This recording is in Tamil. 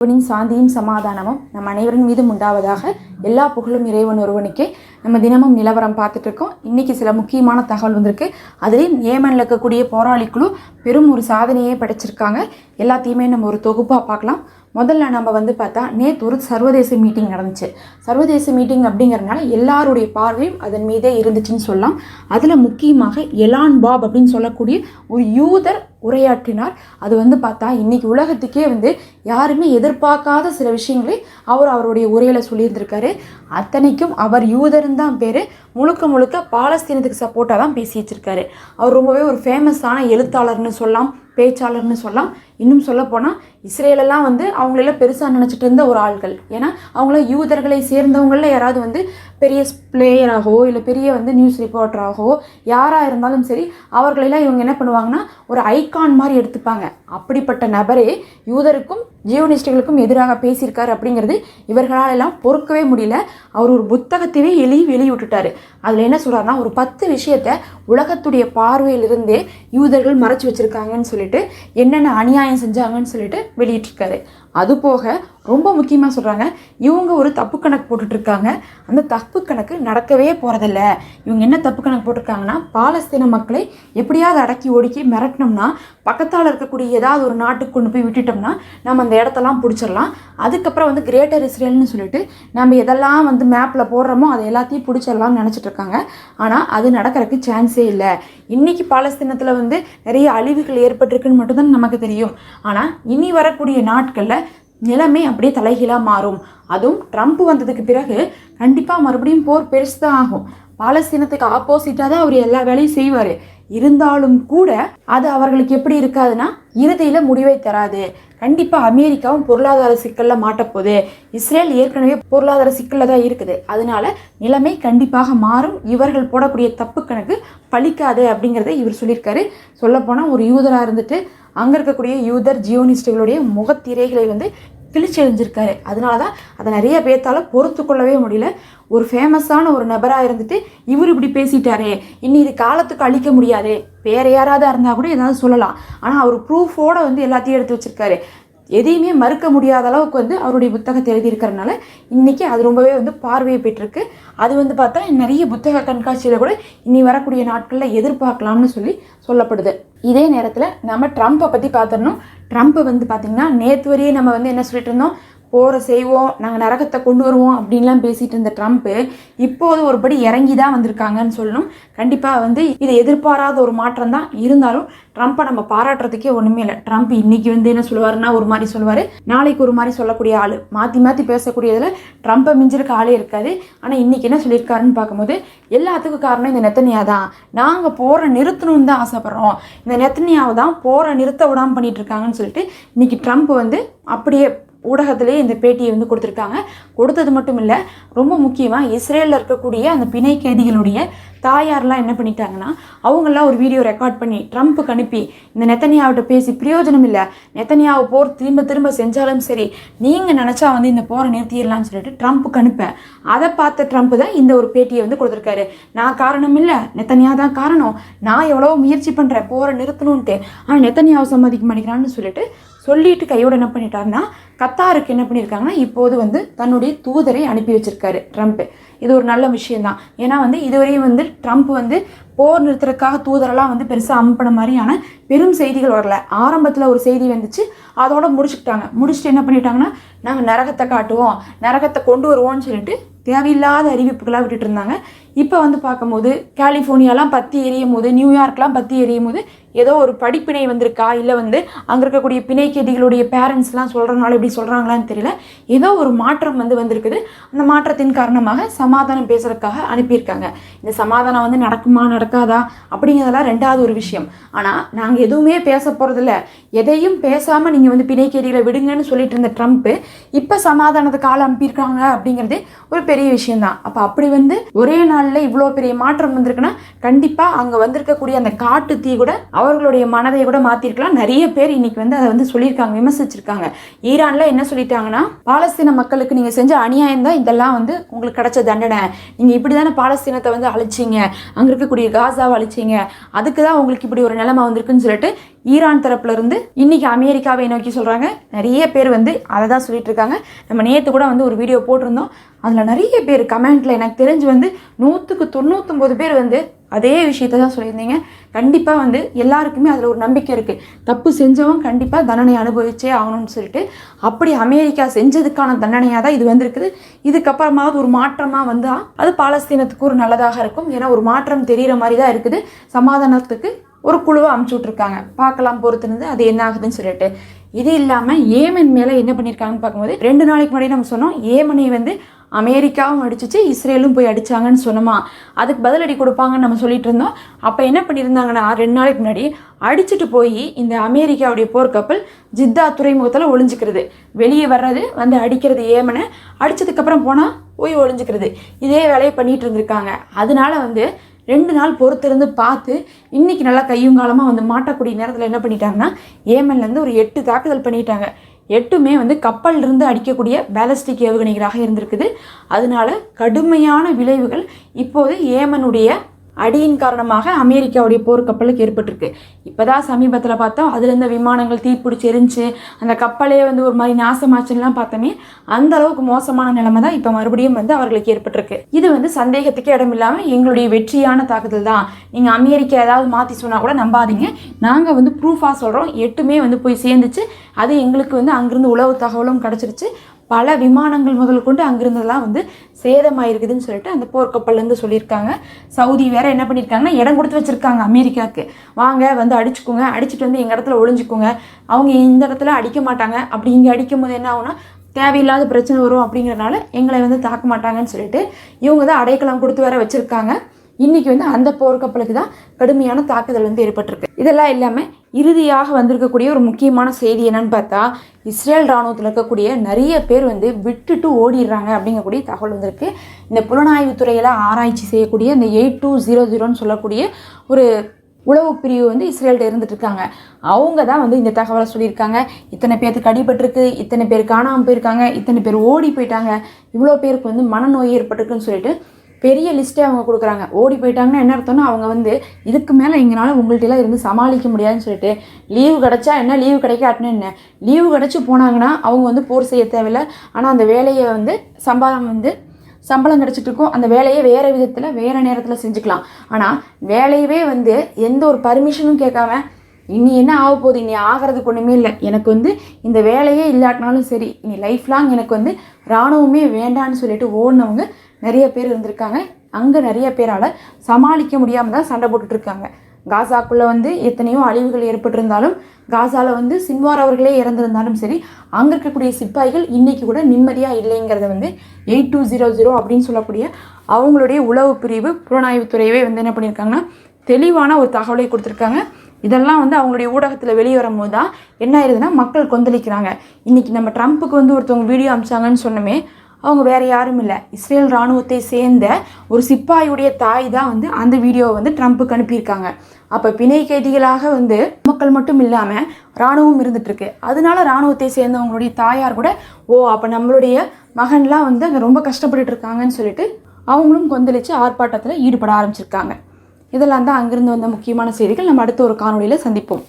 இறைவனின் சாந்தியும் சமாதானமும் நம் அனைவரின் மீதும் உண்டாவதாக எல்லா புகழும் இறைவன் ஒருவனுக்கே நம்ம தினமும் நிலவரம் பார்த்துட்டு இருக்கோம் இன்னைக்கு சில முக்கியமான தகவல் வந்திருக்கு. அதுலேயும் ஏமனில் இருக்கக்கூடிய போராளி குழு பெரும் ஒரு சாதனையே படைச்சிருக்காங்க. எல்லாத்தையுமே நம்ம ஒரு தொகுப்பாக பார்க்கலாம். முதல்ல நம்ம வந்து பார்த்தா நேற்று ஒரு சர்வதேச மீட்டிங் நடந்துச்சு. சர்வதேச மீட்டிங் அப்படிங்கிறனால எல்லாருடைய பார்வையும் அதன் மீதே இருந்துச்சுன்னு சொல்லலாம். அதில் முக்கியமாக எலான் பாப் அப்படின்னு சொல்லக்கூடிய ஒரு யூதர் உரையாற்றினார். அது வந்து பார்த்தா இன்றைக்கி உலகத்துக்கே வந்து யாருமே எதிர்பார்க்காத சில விஷயங்களை அவர் அவருடைய உரையில் சொல்லியிருந்திருக்காரு. அத்தனைக்கும் அவர் யூதர்னு தான் பேர். முழுக்க முழுக்க பாலஸ்தீனத்துக்கு சப்போர்ட்டாக தான் பேசி வச்சிருக்காரு. அவர் ரொம்பவே ஒரு ஃபேமஸான எழுத்தாளர்னு சொல்லலாம் பேச்சாளர்னு சொல்லலாம். இன்னும் சொல்லப்போனால் இஸ்ரேலெல்லாம் வந்து அவங்களெல்லாம் பெருசாக நினச்சிட்டு இருந்த ஒரு ஆள்கள். ஏன்னா அவங்கள யூதர்களை சேர்ந்தவங்களில் யாராவது வந்து பெரிய பிளேயராகவோ இல்லை பெரிய வந்து நியூஸ் ரிப்போர்ட்டராகவோ யாராக இருந்தாலும் சரி அவர்களெல்லாம் இவங்க என்ன பண்ணுவாங்கன்னா ஒரு ஐகான் மாதிரி எடுத்துப்பாங்க. அப்படிப்பட்ட நபரே யூதருக்கும் ஜியோனிஸ்டுகளுக்கும் எதிராக பேசியிருக்காரு அப்படிங்கிறது இவர்களால் எல்லாம் பொறுக்கவே முடியல. அவர் ஒரு புத்தகத்தையே எழுதி வெளியிட்டுட்டாரு. அதில் என்ன சொல்கிறாருன்னா ஒரு பத்து விஷயத்த உலகத்துடைய பார்வையிலிருந்தே யூதர்கள் மறைச்சி வச்சிருக்காங்கன்னு சொல்லிட்டு என்னென்ன அநியாயம் செஞ்சாங்கன்னு சொல்லிட்டு வெளியிட்டிருக்காரு. அதுபோக ரொம்ப முக்கியமாக சொல்கிறாங்க இவங்க ஒரு தப்பு கணக்கு போட்டுட்ருக்காங்க. அந்த தப்பு கணக்கு நடக்கவே போகிறதில்ல இவங்க என்ன தப்பு கணக்கு போட்டிருக்காங்கன்னா பாலஸ்தீன மக்களை எப்படியாவது அடக்கி ஒடுக்கி மிரட்டினோம்னா பக்கத்தால் இருக்கக்கூடிய ஏதாவது ஒரு நாட்டுக்கு கொண்டு போய் விட்டுட்டோம்னா நம்ம அந்த இடத்தெல்லாம் பிடிச்சிடலாம். அதுக்கப்புறம் வந்து கிரேட்டர் இஸ்ரேல்னு சொல்லிட்டு நம்ம எதெல்லாம் வந்து மேப்பில் போடுறோமோ அதை எல்லாத்தையும் பிடிச்சிடலாம்னு நினச்சிட்ருக்காங்க. ஆனால் அது நடக்கிறதுக்கு சான்ஸே இல்லை. இன்னைக்கு பாலஸ்தீனத்தில் வந்து நிறைய அழிவுகள் ஏற்பட்டிருக்குன்னு மட்டும்தான் நமக்கு தெரியும். ஆனால் இனி வரக்கூடிய நாட்களில் நிலைமை அப்படியே தலைகீழாக மாறும். அதுவும் ட்ரம்ப் வந்ததுக்கு பிறகு கண்டிப்பாக மறுபடியும் போர் பெருசு தான் ஆகும். பாலஸ்தீனத்துக்கு ஆப்போசிட்டாக தான் அவர் எல்லா வேலையும் செய்வார். இருந்தாலும் கூட அது அவர்களுக்கு எப்படி இருக்காதுன்னா இறுதியில் முடிவை தராது. கண்டிப்பாக அமெரிக்காவும் பொருளாதார சிக்கலில் மாட்டப்போகுது. இஸ்ரேல் ஏற்கனவே பொருளாதார சிக்கலில் தான் இருக்குது. அதனால நிலைமை கண்டிப்பாக மாறும். இவர்கள் போடக்கூடிய தப்பு கணக்கு பழிக்காது அப்படிங்கிறத இவர் சொல்லியிருக்காரு. சொல்லப்போனால் ஒரு யூதராக இருந்துட்டு அங்கே இருக்கக்கூடிய யூதர் ஜியோனிஸ்டுகளுடைய முகத்திரைகளை வந்து கிழிச்சு எழுந்திருக்காரு அதனால தான் அதை நிறைய பேர்த்தால பொறுத்து கொள்ளவே முடியல. ஒரு ஃபேமஸான ஒரு நபராக இருந்துட்டு இவர் இப்படி பேசிட்டாரே. இனி இது காலத்துக்கு அழிக்க முடியாது. வேற யாராவது இருந்தால் கூட ஏதாவது சொல்லலாம். ஆனால் அவர் ப்ரூஃபோட வந்து எல்லாத்தையும் எடுத்து வச்சிருக்காரு. எதையுமே மறுக்க முடியாத அளவுக்கு வந்து அவருடைய புத்தகத்தை எழுதியிருக்கிறதுனால இன்றைக்கி அது ரொம்பவே வந்து பார்வையை பெற்றிருக்கு. அது வந்து பார்த்தா நிறைய புத்தக கண்காட்சியில் கூட இனி வரக்கூடிய நாட்களில் எதிர்பார்க்கலாம்னு சொல்லி சொல்லப்படுது. இதே நேரத்தில் நம்ம ட்ரம்ப்பை பற்றி பார்த்துடணும். ட்ரம்ப்பை வந்து பார்த்திங்கன்னா நேற்று வரையே நம்ம வந்து என்ன சொல்லிட்டு இருந்தோம்? போரை செய்வோம் நாங்கள் நரகத்தை கொண்டு வருவோம் அப்படின்லாம் பேசிட்டு இருந்த ட்ரம்ப்பு இப்போது ஒருபடி இறங்கி தான் வந்திருக்காங்கன்னு சொல்லணும். கண்டிப்பாக வந்து இதை எதிர்பாராத ஒரு மாற்றம் தான் இருந்தாலும் ட்ரம்ப்பை நம்ம பாராட்டுறதுக்கே ஒன்றுமே இல்லை. ட்ரம்ப் இன்னைக்கு வந்து என்ன சொல்லுவாருன்னா ஒரு மாதிரி சொல்லுவார். நாளைக்கு ஒரு மாதிரி சொல்லக்கூடிய ஆள். மாற்றி மாற்றி பேசக்கூடியதில் ட்ரம்ப்பை மிஞ்சிருக்க ஆளே இருக்காது ஆனால் இன்றைக்கி என்ன சொல்லியிருக்காருன்னு பார்க்கும்போது எல்லாத்துக்கும் காரணம் இந்த நெத்தனியா தான். நாங்கள் போரை நிறுத்தணும்னு தான் ஆசைப்பட்றோம். இந்த நெத்தனியாவை தான் போரை நிறுத்த விடாமல் பண்ணிட்டு இருக்காங்கன்னு சொல்லிட்டு இன்றைக்கி ட்ரம்ப் வந்து அப்படியே ஊடகத்திலே இந்த பேட்டியை வந்து கொடுத்துருக்காங்க. கொடுத்தது மட்டும் இல்லை ரொம்ப முக்கியமாக இஸ்ரேலில் இருக்கக்கூடிய அந்த பிணை கைதிகளுடைய தாயார்லாம் என்ன பண்ணிட்டாங்கன்னா அவங்கெல்லாம் ஒரு வீடியோ ரெக்கார்ட் பண்ணி ட்ரம்ப்புக்கு அனுப்பி இந்த நெத்தனியாவிட்ட பேசி பிரயோஜனம் இல்லை நெத்தனியாவை போர் திரும்ப திரும்ப செஞ்சாலும் சரி நீங்கள் நினச்சா வந்து இந்த போரை நிறுத்திடலாம்னு சொல்லிட்டு ட்ரம்ப்புக்கு அனுப்ப. அதை பார்த்த ட்ரம்ப் தான் இந்த ஒரு பேட்டியை வந்து கொடுத்துருக்காரு. நான் காரணம் இல்லை நெத்தனியா தான் காரணம். நான் எவ்வளோ முயற்சி பண்ணுறேன் போரை நிறுத்தணுன்ட்டு ஆனால் நெத்தனியாவை சம்மதிக்க மாட்டேங்கிறான்னு சொல்லிட்டு சொல்லிட்டு கையோடு என்ன பண்ணிட்டாருன்னா கத்தாருக்கு என்ன பண்ணியிருக்காங்கன்னா இப்போது வந்து தன்னுடைய தூதரை அனுப்பி வச்சிருக்காரு ட்ரம்ப்பு இது ஒரு நல்ல விஷயம்தான். ஏன்னா வந்து இதுவரையும் வந்து ட்ரம்ப் வந்து போர் நிறுத்துறதுக்காக தூதரெல்லாம் வந்து பெருசாக அனுப்பின மாதிரியான பெரும் செய்திகள் வரல. ஆரம்பத்தில் ஒரு செய்தி வந்துச்சு அதோட முடிச்சுக்கிட்டாங்க. முடிச்சுட்டு என்ன பண்ணிட்டாங்கன்னா நாங்கள் நரகத்தை காட்டுவோம் நரகத்தை கொண்டு வருவோம்னு சொல்லிட்டு தேவையில்லாத அறிவிப்புகளாக விட்டுட்டு இருந்தாங்க. இப்போ வந்து பார்க்கும்போது கலிஃபோர்னியாலாம் பற்றி எரியும் போது நியூயார்க்லாம் பற்றி எரியும் போது ஏதோ ஒரு படிப்பினை வந்திருக்கா? இல்லை வந்து அங்கே இருக்கக்கூடிய பிணைக்கதிகளுடைய பேரண்ட்ஸ்லாம் சொல்கிறனால இப்படி சொல்கிறாங்களான்னு தெரியல. ஏதோ ஒரு மாற்றம் வந்து வந்திருக்குது. அந்த மாற்றத்தின் காரணமாக சமாதானம் பேசுறதுக்காக அனுப்பியிருக்காங்க. இந்த சமாதானம் வந்து நடக்குமா நடக்காதா? அப்படிங்கிறதெல்லாம் ரெண்டாவது ஒரு விஷயம். ஆனால் நாங்கள் எதுவுமே பேச போகிறதில்ல எதையும் பேசாமல் நீங்கள் வந்து பிணைக்கதிகளை விடுங்கன்னு சொல்லிட்டு இருந்த ட்ரம்ப்பு இப்போ சமாதானத்துக்கு ஆள் அனுப்பியிருக்காங்க அப்படிங்கிறது ஒரு பெரிய விஷயம்தான். அப்போ அப்படி வந்து ஒரே நாளில் இவ்வளோ பெரிய மாற்றம் வந்திருக்குன்னா கண்டிப்பாக அங்கே வந்திருக்கக்கூடிய அந்த காட்டு தீ கூட அவர்களுடைய மனதை கூட மாற்றிருக்கலாம் நிறைய பேர் இன்னைக்கு வந்து அதை வந்து சொல்லியிருக்காங்க விமர்சிச்சிருக்காங்க. ஈரானில் என்ன சொல்லிட்டாங்கன்னா பாலஸ்தீன மக்களுக்கு நீங்கள் செஞ்ச அநியாயம் தான் இதெல்லாம் வந்து உங்களுக்கு கிடைச்ச தண்டனை. நீங்கள் இப்படி தானே பாலஸ்தீனத்தை வந்து அழிச்சிங்க. அங்கே இருக்கக்கூடிய காசாவை அழிச்சிங்க. அதுக்கு தான் உங்களுக்கு இப்படி ஒரு நிலைமை வந்திருக்குன்னு சொல்லிட்டு ஈரான் தரப்புல இருந்து இன்னைக்கு அமெரிக்காவை நோக்கி சொல்கிறாங்க நிறைய பேர் வந்து அதை தான் சொல்லிட்டு இருக்காங்க நம்ம நேற்று கூட வந்து ஒரு வீடியோ போட்டிருந்தோம். அதில் நிறைய பேர் கமெண்ட்டில் எனக்கு தெரிஞ்சு வந்து நூற்றுக்கு தொண்ணூற்றொம்பது பேர் வந்து அதே விஷயத்தை தான் சொல்லியிருந்தீங்க. கண்டிப்பாக வந்து எல்லாருக்குமே அதில் ஒரு நம்பிக்கை இருக்குது தப்பு செஞ்சவன் கண்டிப்பாக தண்டனை அனுபவிச்சே ஆகணும்னு சொல்லிட்டு அப்படி அமெரிக்கா செஞ்சதுக்கான தண்டனையாக தான் இது வந்திருக்குது. இதுக்கப்புறமாவது ஒரு மாற்றமாக வந்தால் அது பாலஸ்தீனத்துக்கு ஒரு நல்லதாக இருக்கும். ஏன்னா ஒரு மாற்றம் தெரிகிற மாதிரி தான் இருக்குது. சமாதானத்துக்கு ஒரு குழுவை அமுச்சு விட்ருக்காங்க பார்க்கலாம் பொறுத்துருந்து அது என்ன ஆகுதுன்னு சொல்லிட்டு. இது இல்லாமல் ஏமன் மேலே என்ன பண்ணியிருக்காங்கன்னு பார்க்கும்போது ரெண்டு நாளைக்கு முன்னாடி நம்ம சொன்னோம் ஏமனை வந்து அமெரிக்காவும் அடிச்சிச்சு இஸ்ரேலும் போய் அடிச்சாங்கன்னு சொன்னோமா? அதுக்கு பதிலடி கொடுப்பாங்கன்னு நம்ம சொல்லிட்டு இருந்தோம். அப்போ என்ன பண்ணியிருந்தாங்கன்னா ரெண்டு நாளைக்கு முன்னாடி அடிச்சுட்டு போய் இந்த அமெரிக்காவுடைய போர்க்கப்பல் ஜித்தா துறைமுகத்தில் ஒளிஞ்சிக்கிறது. வெளியே வர்றது வந்து அடிக்கிறது ஏமனை. அடித்ததுக்கப்புறம் போனால் போய் ஒளிஞ்சிக்கிறது. இதே வேலையை பண்ணிகிட்டு இருந்திருக்காங்க. அதனால வந்து ரெண்டு நாள் பொறுத்திருந்து பார்த்து இன்னைக்கு நல்லா கையும் காலமாக வந்து மாட்டக்கூடிய நேரத்தில் என்ன பண்ணிட்டாங்கன்னா ஏமன்லேருந்து ஒரு எட்டு தாக்குதல் பண்ணிட்டாங்க. எட்டுமே வந்து கப்பலிருந்து இருந்து அடிக்கக்கூடிய பேலஸ்டிக் ஏவுகணைகளாக இருந்திருக்குது. அதனால கடுமையான விளைவுகள் இப்போது ஏமனுடைய அடியின் காரணமாக அமெரிக்காவுடைய போர்க்கப்பலுக்கு ஏற்பட்டிருக்கு. இப்போதான் சமீபத்தில் பார்த்தோம் அதுலேருந்து விமானங்கள் தீப்பிடிச்சி எரிஞ்சு அந்த கப்பலே வந்து ஒரு மாதிரி நாசமாச்சுலாம் பார்த்தோமே அந்த அளவுக்கு மோசமான நிலைமை தான் இப்போ மறுபடியும் வந்து அவர்களுக்கு ஏற்பட்டிருக்கு. இது வந்து சந்தேகத்துக்கே இடமில்லாமல் எங்களுடைய வெற்றியான தாக்குதல் தான். நீங்கள் அமெரிக்கா ஏதாவது மாற்றி சொன்னால் கூட நம்பாதீங்க. நாங்கள் வந்து ப்ரூஃபாக சொல்கிறோம் எட்டுமே வந்து போய் சேர்ந்துச்சு. அது எங்களுக்கு வந்து அங்கேருந்து உளவு தகவலும் கிடச்சிருச்சு. பல விமானங்கள் முதல் கொண்டு அங்கிருந்ததெல்லாம் வந்து சேதமாயிருக்குதுன்னு சொல்லிட்டு அந்த போர்க்கப்பல்லேருந்து சொல்லியிருக்காங்க. சவுதி வேற என்ன பண்ணியிருக்காங்கன்னா இடம் கொடுத்து வச்சுருக்காங்க அமெரிக்காவுக்கு. வாங்க வந்து அடிச்சுக்கோங்க அடிச்சுட்டு வந்து எங்கள் இடத்துல ஒளிஞ்சுக்கோங்க. அவங்க இந்த இடத்துல அடிக்க மாட்டாங்க. அப்படி இங்கே அடிக்கும் போது என்ன ஆகுனா தேவையில்லாத பிரச்சனை வரும் அப்படிங்கிறனால எங்களை வந்து தாக்க மாட்டாங்கன்னு சொல்லிட்டு இவங்க தான் அடைக்கலம் கொடுத்து வேற வச்சுருக்காங்க. இன்னைக்கு வந்து அந்த போர்க்கப்பலுக்கு தான் கடுமையான தாக்குதல் வந்து ஏற்பட்டிருக்கு. இதெல்லாம் இல்லாமல் இறுதியாக வந்திருக்கக்கூடிய ஒரு முக்கியமான செய்தி என்னன்னு பார்த்தா இஸ்ரேல் ராணுவத்தில் இருக்கக்கூடிய நிறைய பேர் வந்து விட்டுட்டு ஓடிடுறாங்க அப்படிங்கக்கூடிய தகவல் வந்திருக்கு. இந்த புலனாய்வுத்துறையில் ஆராய்ச்சி செய்யக்கூடிய இந்த எயிட் டூ ஜீரோ ஜீரோன்னு சொல்லக்கூடிய ஒரு உளவு பிரிவு வந்து இஸ்ரேல்கிட்ட இருந்துட்டு இருக்காங்க. அவங்க தான் வந்து இந்த தகவலை சொல்லியிருக்காங்க. இத்தனை பேர்த்துக்கு அடிபட்டிருக்கு இத்தனை பேர் காணாமல் போயிருக்காங்க இத்தனை பேர் ஓடி போயிட்டாங்க இவ்வளோ பேருக்கு வந்து மனநோய் ஏற்பட்டிருக்குன்னு சொல்லிட்டு பெரிய லிஸ்ட்டே அவங்க கொடுக்குறாங்க. ஓடி போயிட்டாங்கன்னா என்ன அர்த்தம்னா அவங்க வந்து இதுக்கு மேலே எங்களால் உங்கள்கிட்டலாம் இருந்து சமாளிக்க முடியாதுன்னு சொல்லிட்டு லீவு கிடச்சா என்ன லீவு கிடைக்காட்டுன்னு என்ன? லீவு கிடச்சி போனாங்கன்னா அவங்க வந்து போர் செய்ய தேவையில்லை. ஆனால் அந்த வேலையை வந்து சம்பாதம் வந்து சம்பளம் கிடச்சிட்டு இருக்கும். அந்த வேலையை வேறு விதத்தில் வேறு நேரத்தில் செஞ்சுக்கலாம். ஆனால் வேலையவே வந்து எந்த ஒரு பர்மிஷனும் கேட்காம இனி என்ன ஆக போகுது? இனி ஆகிறதுக்கு ஒன்றுமே இல்லை. எனக்கு வந்து இந்த வேலையே இல்லாட்டினாலும் சரி இனி லைஃப் லாங் எனக்கு வந்து இராணுவமே வேண்டான்னு சொல்லிட்டு ஓடினவங்க நிறைய பேர் இருந்திருக்காங்க. அங்கே நிறைய பேரால் சமாளிக்க முடியாமல் தான் சண்டை போட்டுட்ருக்காங்க காசாக்குள்ளே வந்து எத்தனையோ அழிவுகள் ஏற்பட்டிருந்தாலும் காசாவில் வந்து சின்வார் அவர்களே இறந்திருந்தாலும் சரி அங்கே இருக்கக்கூடிய சிப்பாய்கள் இன்றைக்கி கூட நிம்மதியாக இல்லைங்கிறத வந்து எயிட் டூ ஜீரோ ஜீரோ அப்படின்னு சொல்லக்கூடிய அவங்களுடைய உளவு பிரிவு புலனாய்வுத்துறையவே வந்து என்ன பண்ணியிருக்காங்கன்னா தெளிவான ஒரு தகவலை கொடுத்துருக்காங்க. இதெல்லாம் வந்து அவங்களுடைய ஊடகத்தில் வெளியே வரும்போது தான் என்ன ஆயிருதுன்னா மக்கள் கொந்தளிக்கிறாங்க. இன்றைக்கி நம்ம ட்ரம்ப்புக்கு வந்து ஒருத்தவங்க வீடியோ அமிச்சாங்கன்னு சொன்னோமே அவங்க வேற யாரும் இல்லை. இஸ்ரேல் ராணுவத்தை சேர்ந்த ஒரு சிப்பாயுடைய தாய் தான் வந்து அந்த வீடியோவை வந்து ட்ரம்ப்புக்கு அனுப்பியிருக்காங்க. அப்போ பிணை கைதிகளாக வந்து மக்கள் மட்டும் இல்லாமல் ராணுவம் இருந்துட்டுருக்கு. அதனால ராணுவத்தை சேர்ந்தவங்களுடைய தாயார் கூட ஓ அப்போ நம்மளுடைய மகன்லாம் வந்து அங்கே ரொம்ப கஷ்டப்பட்டுட்டு இருக்காங்கன்னு சொல்லிட்டு அவங்களும் கொந்தளிச்சு ஆர்ப்பாட்டத்தில் ஈடுபட ஆரம்பிச்சிருக்காங்க. இதெல்லாம் தான் அங்கிருந்து வந்த முக்கியமான செய்திகள். நம்ம அடுத்த ஒரு காணொளியில் சந்திப்போம்.